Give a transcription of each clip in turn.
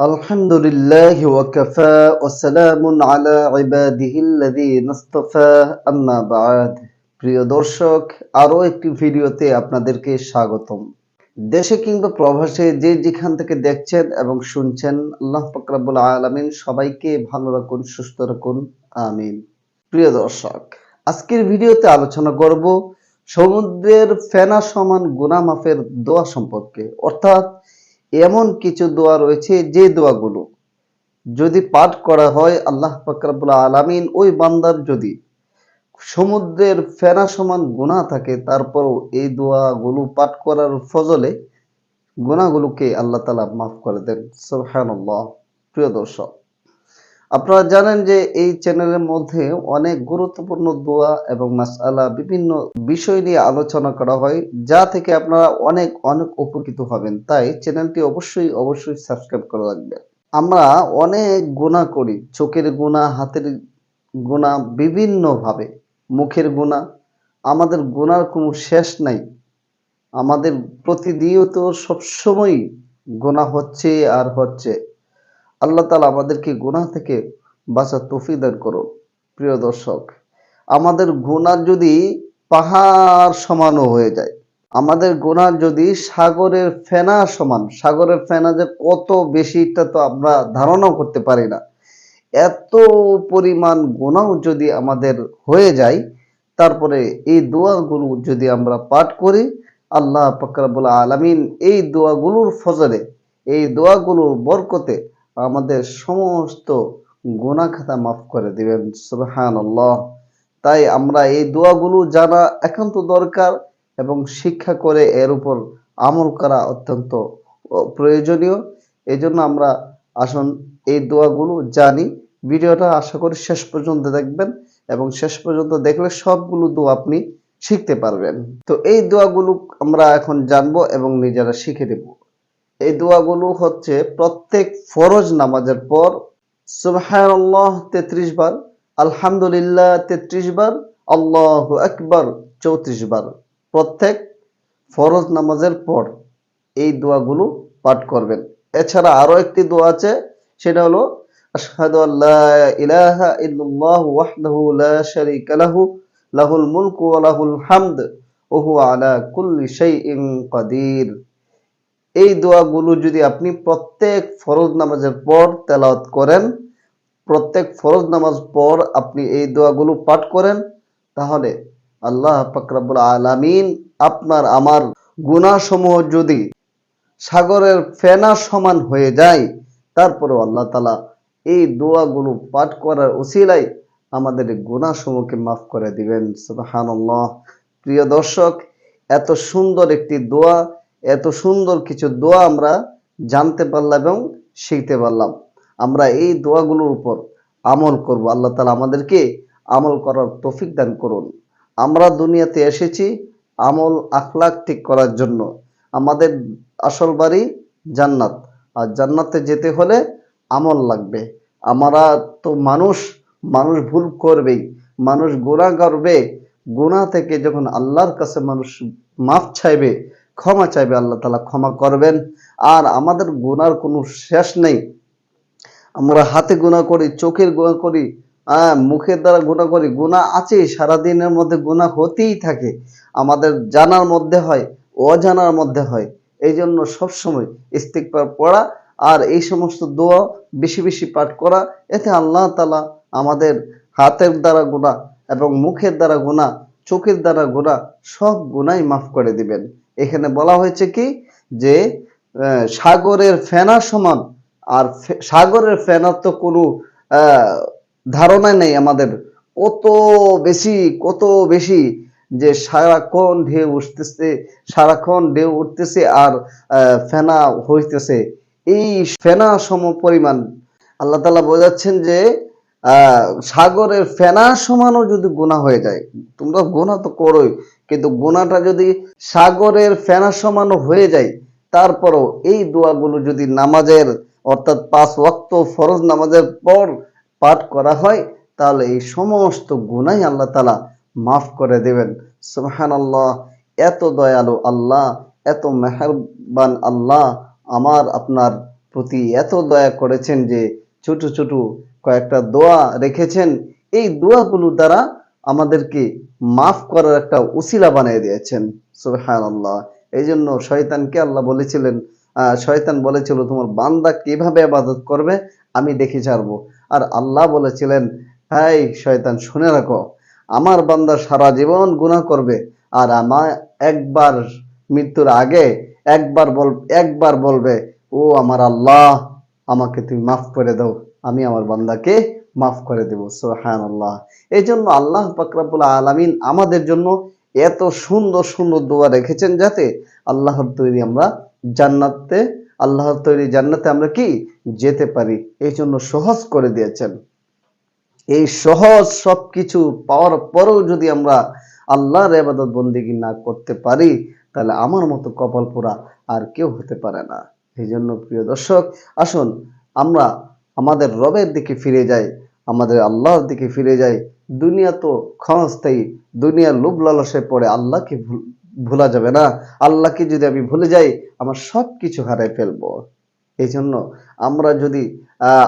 الحمد لله وكفى وسلام على عباده الذين اصطفى أما بعد প্রিয় দর্শক আরো একটি ভিডিওতে আপনাদেরকে স্বাগতম দেশে কিংবা প্রবাসে যে যেখান থেকে দেখছেন এবং শুনছেন আল্লাহ ফাকরাবুল আলামিন সবাইকে ভালো রাখুন সুস্থ রাখুন আমিন প্রিয় দর্শক আজকের ভিডিওতে আলোচনা করব সমুদ্রের ফেনা সমান গুনাহ মাফের দোয়া সম্পর্কে অর্থাৎ এমন কিছু দোয়া রয়েছে যে দোয়াগুলো যদি পাঠ করা হয় আল্লাহ ফকরাবুল আলামিন, ওই বান্দার যদি সমুদ্রের ফেরা সমান গুণা থাকে, তারপরও এই দোয়াগুলো পাঠ করার ফজলে গুণাগুলোকে আল্লাহ তালা মাফ করে দেন। সুবহানাল্লাহ। প্রিয় দর্শক আপনারা জানেন যে এই চ্যানেলের মধ্যে অনেক গুরুত্বপূর্ণ দোয়া এবং মাসআলা বিভিন্ন বিষয় নিয়ে আলোচনা করা হয়, যা থেকে আপনারা অনেক অনেক উপকৃত হবেন। তাই চ্যানেলটি অবশ্যই অবশ্যই সাবস্ক্রাইব করে রাখবেন। আমরা অনেক গুণা করি, চোখের গুণা হাতের গুণা বিভিন্নভাবে। মুখের গুণা আমাদের গুণার কোনো শেষ নাই। আমাদের প্রতিনিয়ত সবসময় গুণা হচ্ছে আর হচ্ছে। আল্লাহ তালা আমাদেরকে গুনাহ থেকে বাঁচার তৌফিক দান করুন। প্রিয় দর্শক, আমাদের গুনাহ যদি পাহাড় সমানও হয়ে যায়, আমাদের গুনাহ যদি সাগরের ফেনা সমান, সাগরের ফেনা যে কত বেশিটা তো আমরা ধারণাও করতে পারি না। এত পরিমাণ গোনাও যদি আমাদের হয়ে যায়, তারপরে এই দোয়াগুলো যদি আমরা পাঠ করি, আল্লাহ পাকরাবুল আলামিন এই দোয়াগুলোর ফজরে এই দোয়াগুলোর বরকতে আমাদের সমস্ত গুনাহ খাতা মাফ করে দিবেন সুবহান তাই আমরা এই দোয়াগুলো জানা একান্ত দরকার এবং শিক্ষা করে এর উপর আমল করা অত্যন্ত প্রয়োজনীয়। এই জন্য আমরা আসুন এই দোয়াগুলো জানি। ভিডিওটা আশা করি শেষ পর্যন্ত দেখবেন এবং শেষ পর্যন্ত দেখলে সবগুলো দোয়া আপনি শিখতে পারবেন। তো এই দোয়াগুলো আমরা এখন জানব এবং নিজেরা শিখে দেব এই দোয়াগুলো হচ্ছে প্রত্যেক ফরজ নামাজের পর সুবহানাল্লাহ তেত্রিশ বার, আলহামদুলিল্লাহ তেত্রিশ বার, আল্লাহ আকবার চৌত্রিশ বার প্রত্যেক ফরজ নামাজের পর এই দোয়াগুলো পাঠ করবেন। এছাড়া আরও একটি দোয়া আছে, সেটা হলো, আশহাদু আল্লা ইলাহা ইল্লাল্লাহু ওয়াহদাহু লা শারীকা লাহু, লাহুল মুলকু লাহুল হামদ ওয়া হুয়া আলা কুল্লি শাইইন কাদির। এই দোয়াগুলো যদি আপনি প্রত্যেক ফরজ নামাজের পর তেলাওয়াত করেন, প্রত্যেক ফরজ নামাজ পর আপনি এই দোয়াগুলো পাঠ করেন, তাহলে আল্লাহ পাকরাবুল আলামিন আপনার আমার গুনাহসমূহ যদি সাগরের ফেনা সমান হয়ে যায়, তারপরেও আল্লাহ তালা এই দোয়াগুলো পাঠ করার উসিলাই আমাদের গুনাহসমূহকে মাফ করে দিবেন। সুবহানাল্লাহ। প্রিয় দর্শক, এত সুন্দর একটি দোয়া এত সুন্দর কিছু দোয়া আমরা জানতে পারলাম এবং শিখতে পারলাম। আমরা এই দোয়াগুলোর উপর আমল করব। আল্লাহ তালা আমাদেরকে আমল করার তৌফিক দান করুন। আমরা দুনিয়াতে এসেছি আমল আখলাক ঠিক করার জন্য। আমাদের আসল বাড়ি জান্নাত। আর জান্নাতে যেতে হলে আমল লাগবে। আমরা তো মানুষ মানুষ ভুল করবেই। মানুষ গুণা করবে। গুণা থেকে যখন আল্লাহর কাছে মানুষ মাফ চাইবে ক্ষমা চাইবে, আল্লাহ তালা ক্ষমা করবেন। আর আমাদের গুনার কোনো শেষ নেই। আমরা হাতে গুণা করি, চোখের গুণা করি হ্যাঁ মুখের দ্বারা গুণা করি গুণা আছে সারাদিনের মধ্যে গুণা হতেই থাকে। আমাদের জানার মধ্যে হয়, অজানার মধ্যে হয়। এই জন্য সবসময় ইস্তিকবার পড়া আর এই সমস্ত দোয়া বেশি বেশি পাঠ করা, এতে আল্লাহ তালা আমাদের হাতের দ্বারা গুণা এবং মুখের দ্বারা গুণা চোখের দ্বারা গুণা সব গুণাই মাফ করে দিবেন। এখানে বলা হয়েছে কি? যে সাগরের ফেনা সমান, আর সাগরের ফেনার তো কোনো ধারণা নেই আমাদের। কত বেশি কত বেশি যে সারাক্ষণ ঢেউ উঠতেছে, সারাক্ষণ ঢেউ উঠতেছে আর ফেনা হইতেছে। এই ফেনা সম পরিমাণ। আল্লাহ তালা বোঝাচ্ছেন যে সাগরের ফেনা সমানও যদি গোনা হয়ে যায়, তোমরা গোনা তো করোই। কিন্তু গুণাটা যদি সাগরের ফেনা সমানও হয়ে যায়, তারপরও এই দোয়াগুলো যদি নামাজের, অর্থাৎ পাঁচ ওয়াক্ত ফরজ নামাজের পর পাঠ করা হয়, তাহলে এই সমস্ত গুণাই আল্লাহ তালা মাফ করে দেবেন। সুহান আল্লাহ এত দয়ালু আল্লাহ, এত মেহরবান আল্লাহ আমার আপনার প্রতি এত দয়া করেছেন যে ছোট ছোট কয়েকটা দোয়া রেখেছেন। এই দোয়াগুলো দ্বারা আমাদেরকে মাফ করার একটা উসিলা বানিয়ে দিয়েছেন। সুবহান আল্লাহ এই জন্য শয়তানকে আল্লাহ বলেছিলেন শয়তান বলেছিল, তোমার বান্দা কীভাবে আবাদত করবে, আমি দেখে ছাড়বো। আর আল্লাহ বলেছিলেন হাই শয়তান, শুনে রাখো, আমার বান্দা সারা জীবন গুনাহ করবে, আর আমার একবার মৃত্যুর আগে একবার বল, একবার বলবে, ও আমার আল্লাহ, আমাকে তুমি মাফ করে দাও, আমি আমার বান্দাকে মাফ করে দেব সোহান আল্লাহ এই জন্য আল্লাহ পাকরাবুল আলমিন আমাদের জন্য এত সুন্দর সুন্দর দোয়া রেখেছেন যাতে আল্লাহর তৈরি আমরা জান্নাতে, আল্লাহর তৈরি জান্নাতে আমরা কি? যেতে পারি। এই জন্য সহজ করে দিয়েছেন। এই সহজ সবকিছু পাওয়ার পরেও যদি আমরা আল্লাহর এবাদত বন্দিগি না করতে পারি, তাহলে আমার মতো কপাল পোড়া আর কেউ হতে পারে না। এই জন্য প্রিয় দর্শক, আসুন আমরা আমাদের রবের দিকে ফিরে যাই আমাদের আল্লাহর দিকে ফিরে যাই দুনিয়া তো ক্ষণস্থায়ী, দুনিয়ার লোভ লালসে পড়ে আল্লাহকে ভুল- যাবে না। আল্লাহকে যদি আমি ভুলে যাই, আমার সব কিছু হারাই ফেলব। এই জন্য আমরা যদি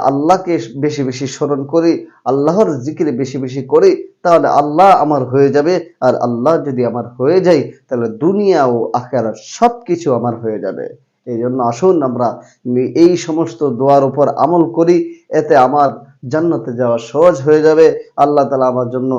আল্লাহকে বেশি বেশি স্মরণ করি, আল্লাহর জিকিরে বেশি বেশি করি, তাহলে আল্লাহ আমার হয়ে যাবে। আর আল্লাহ যদি আমার হয়ে যায়, তাহলে দুনিয়া ও আখেরাত সব কিছু আমার হয়ে যাবে। এই জন্য আসুন আমরা এই সমস্ত দোয়ার উপর আমল করি, এতে আমার জান্নাতে যাওয়া সহজ হয়ে যাবে। আল্লাহ তালা আমার জন্য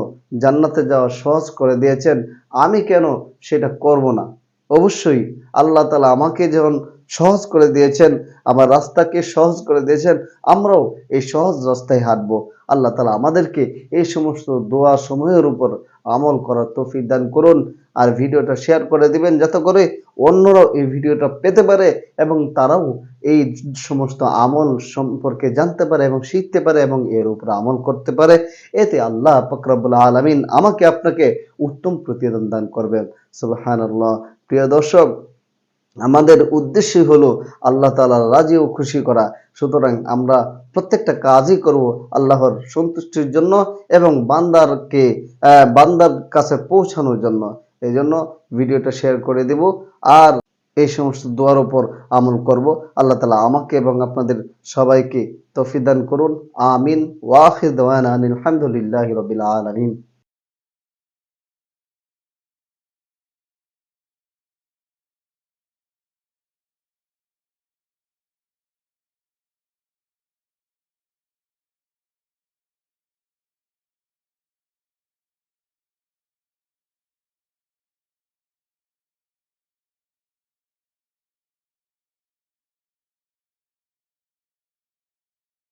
জান্নাতে যাওয়া সহজ করে দিয়েছেন। আমি কেন সেটা করব না? অবশ্যই আল্লাহ তালা আমাকে যেমন সহজ করে দিয়েছেন, আমার রাস্তাকে সহজ করে দিয়েছেন, আমরাও এই সহজ রাস্তায় হাঁটবো। আল্লাহ তালা আমাদেরকে এই সমস্ত দোয়া সময়ের উপর আমল করার তৌফিক দান করুন। আর ভিডিওটা শেয়ার করে দিবেন, যাতে করে অন্যরাও এই ভিডিওটা পেতে পারে এবং তারাও এই সমস্ত আমল সম্পর্কে জানতে পারে এবং শিখতে পারে এবং এর উপর আমল করতে পারে। এতে আল্লাহ ফকরাবুল আলমিন আমাকে আপনাকে উত্তম প্রতিদান দান করবেন। সুবহান আল্লাহ প্রিয় দর্শক, আমাদের উদ্দেশ্যই হলো আল্লাহ তাআলা রাজি ও খুশি করা। সুতরাং আমরা প্রত্যেকটা কাজই করব আল্লাহর সন্তুষ্টির জন্য এবং বান্দারকে বান্দার কাছে পৌঁছানোর জন্য। এই জন্য ভিডিওটা শেয়ার করে দেব। আর এই সমস্ত দোয়ার ওপর আমল করব। আল্লাহ তালা আমাকে এবং আপনাদের সবাইকে তফিদান করুন। আমিন। ওয়াহিদ আলহামদুলিল্লাহ রবিল আলমিন।